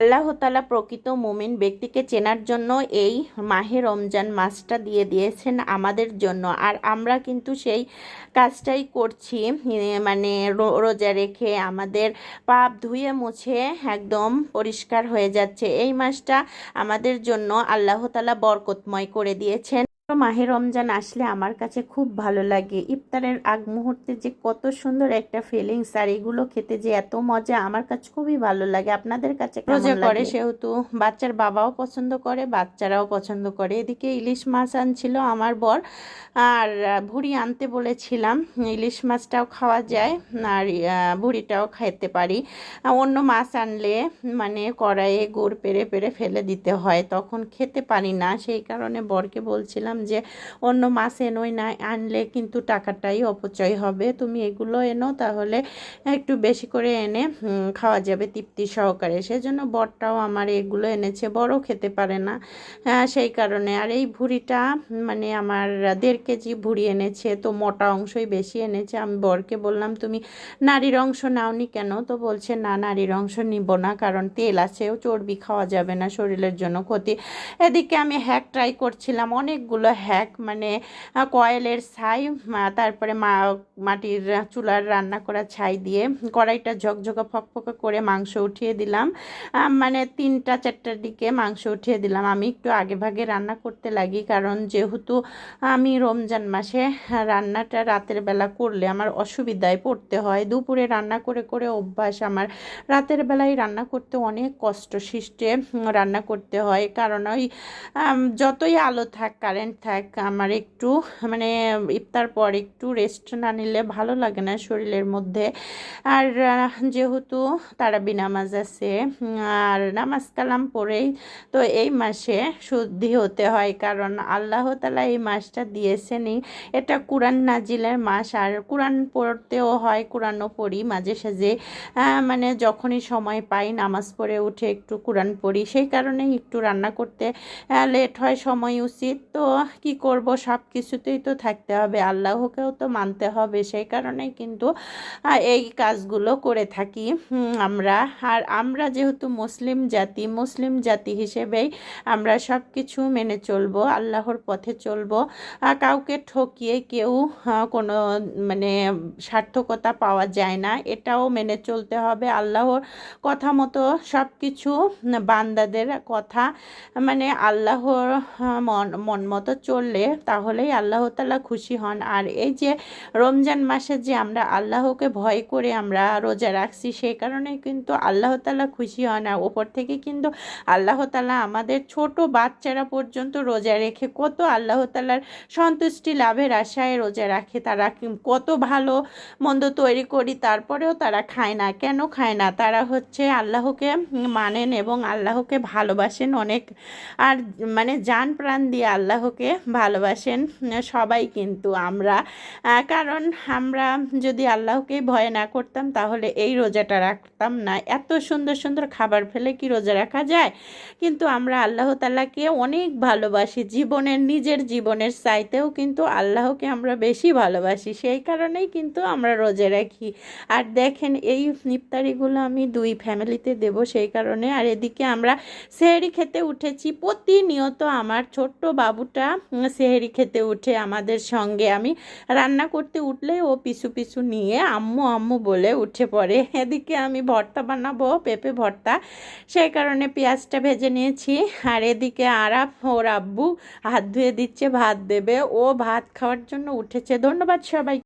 আল্লাহ তালা প্রকৃত মুমিন ব্যক্তিকে চেনার জন্য এই মাহে রমজান মাসটা দিয়ে দিয়েছেন আমাদের জন্য। আর আমরা কিন্তু সেই কাজটাই করছি মানে রোজা রেখে আমাদের পাপ ধুয়ে মুছে একদম পরিষ্কার হয়ে যাচ্ছে। এই মাসটা আমাদের জন্য আল্লাহ তালা বরকতময় করে দিয়েছেন। মাহে রমজান আসলে আমার কাছে খুব ভালো লাগে। ইফতারের আগ মুহূর্তে যে কত সুন্দর একটা ফিলিংস আর এগুলো খেতে যে এত মজা আমার কাছে খুবই ভালো লাগে। আপনাদের কাছে রোজা করে সেহেতু বাচ্চার বাবাও পছন্দ করে বাচ্চারাও পছন্দ করে। এদিকে ইলিশ মাছ আনছিল আমার বর। আর ভুড়ি আনতে বলেছিলাম ইলিশ মাছটাও খাওয়া যায় আর ভুড়িটাও খেতে পারি। অন্য মাছ আনলে মানে কড়াইয়ে গুড় পেরে পেরে ফেলে দিতে হয় তখন খেতে পারি না। সেই কারণে বরকে বলছিলাম যে, অন্য মাছ এনোই না, আনলে কিন্তু টাকাটাই অপচয় হবে। তুমি এগুলো এনো, তাহলে একটু বেশি করে এনে খাওয়া যাবে তৃপ্তি সহকারে। সেজন্য বরটাও আমার এগুলো এনেছে বড়ও খেতে পারে না হ্যাঁ সেই কারণে। আর এই ভুঁড়িটা মানে আমার দেড় কেজি ভুঁড়ি এনেছে, তো মোটা অংশই বেশি এনেছে। আমি বরকে বললাম, তুমি নারীর অংশ নাওনি কেন? তো বলছে, না নারীর অংশ নিব না, কারণ তেল আছে ও চর্বি খাওয়া যাবে না, শরীরের জন্য ক্ষতি। এদিকে আমি হ্যাক ট্রাই করছিলাম, অনেকগুলো হ্যাক মানে কয়েলের ছাই তারপরে মা, মাটির চুলার রান্না করা ছাই দিয়ে কড়াইটা ঝকঝকা ফকফকা করে মাংস উঠিয়ে দিলাম। মানে তিনটা, চারটার দিকে মাংস উঠিয়ে দিলাম। আমি একটু আগে ভাগে রান্না করতে লাগি, কারণ যেহেতু আমি রমজান মাসে রান্নাটা রাতের বেলা করলে আমার অসুবিধায় পড়তে হয়। দুপুরে রান্না করে করে অভ্যাস আমার রাতের বেলায় রান্না করতে অনেক কষ্ট সৃষ্টে রান্না করতে হয়। কারণ ওই যতই আলো থাক, কারেন্ট থাক, আমার একটু মানে ইফতার পর একটু রেস্ট না নিলে ভালো লাগে না শরীরের মধ্যে। আর, যেহেতু তারাবি নামাজ আছে, আর নামাজ কালাম পড়েই তো এই মাসে শুদ্ধি হতে হয়, কারণ আল্লাহ তালা এই মাসটা দিয়েছেনই। এটা কোরআন নাজিলের মাস, আর কোরআন পড়তেও হয়, কোরআনও পড়ি মাঝে সাঝে। মানে যখনই সময় পাই, নামাজ পড়ে উঠে একটু কোরআন পড়ি, সেই কারণেই একটু রান্না করতে লেট হয়, সময় উচিত। তো কি করব? সব কিছুতেই তো থাকতে হবে। আল্লাহকেও তো মানতে হবে। সেই কারণেই কিন্তু এই কাজগুলো করে থাকি। আমরা। আর আমরা যেহেতু মুসলিম জাতি মুসলিম জাতি হিসেবেই আমরা সব কিছু মেনে চলবো, আল্লাহর পথে চলবো। কাউকে ঠকিয়ে কেউ কোনো মানে সার্থকতা পাওয়া যায় না। এটাও মেনে চলতে হবে। আল্লাহর কথা মতো সব কিছু বান্দাদের কথা। মানে আল্লাহর মন মন মতো চললে তাহলেই আল্লাহ তাআলা খুশি হন। আর এই যে রমজান মাসে যে আমরা আল্লাহকে ভয় করে আমরা রোজা রাখছি সেই কারণে কিন্তু আল্লাহ তাআলা খুশি হন। আর ওপর থেকে কিন্তু আল্লাহ তাআলা আমাদের ছোট বাচ্চারা পর্যন্ত রোজা রেখে কত আল্লাহ তাআলার সন্তুষ্টি লাভের আশায় রোজা রাখে। তারা কত ভালো মন্দ তৈরি করি, তারপরেও তারা খায় না। কেন খায় না? তারা হচ্ছে আল্লাহকে মানেন এবং আল্লাহকে ভালোবাসেন অনেক। আর মানে জান প্রাণ দিয়ে আল্লাহকে ভালোবাসেন, সবাই কিন্তু আমরা। কারণ আমরা যদি আল্লাহকে ভয় না করতাম, তাহলে এই রোজাটা রাখতাম না। এত সুন্দর সুন্দর খাবার ফেলে কি রোজা রাখা যায়? কিন্তু আমরা আল্লাহ তাআলাকে অনেক ভালোবাসি, জীবনের, নিজের জীবনের চাইতেও কিন্তু আল্লাহকে আমরা বেশি ভালোবাসি। সেই কারণেই কিন্তু আমরা রোজা রাখি। আর দেখেন, এই ইফতারিগুলো আমি দুই ফ্যামিলিতে দেব, সেই কারণে। আর এদিকে আমরা সেহেরি খেতে উঠেছি। প্রতিনিয়ত আমার ছোট্ট বাবুটা উম, সেহেরি খেতে উঠে আমাদের সঙ্গে। আমি রান্না করতে উঠলে ও পিছু পিছু নিয়ে আম্মু আম্মু বলে উঠে পড়ে। এদিকে আমি ভর্তা বানাবো পেঁপে ভর্তা। সেই কারণে পেঁয়াজটা ভেজে নিয়েছি। আর এদিকে আরাফ ওর আব্বু হাত ধুয়ে দিচ্ছে ভাত দেবে। ও ভাত খাওয়ার জন্য উঠেছে। ধন্যবাদ সবাই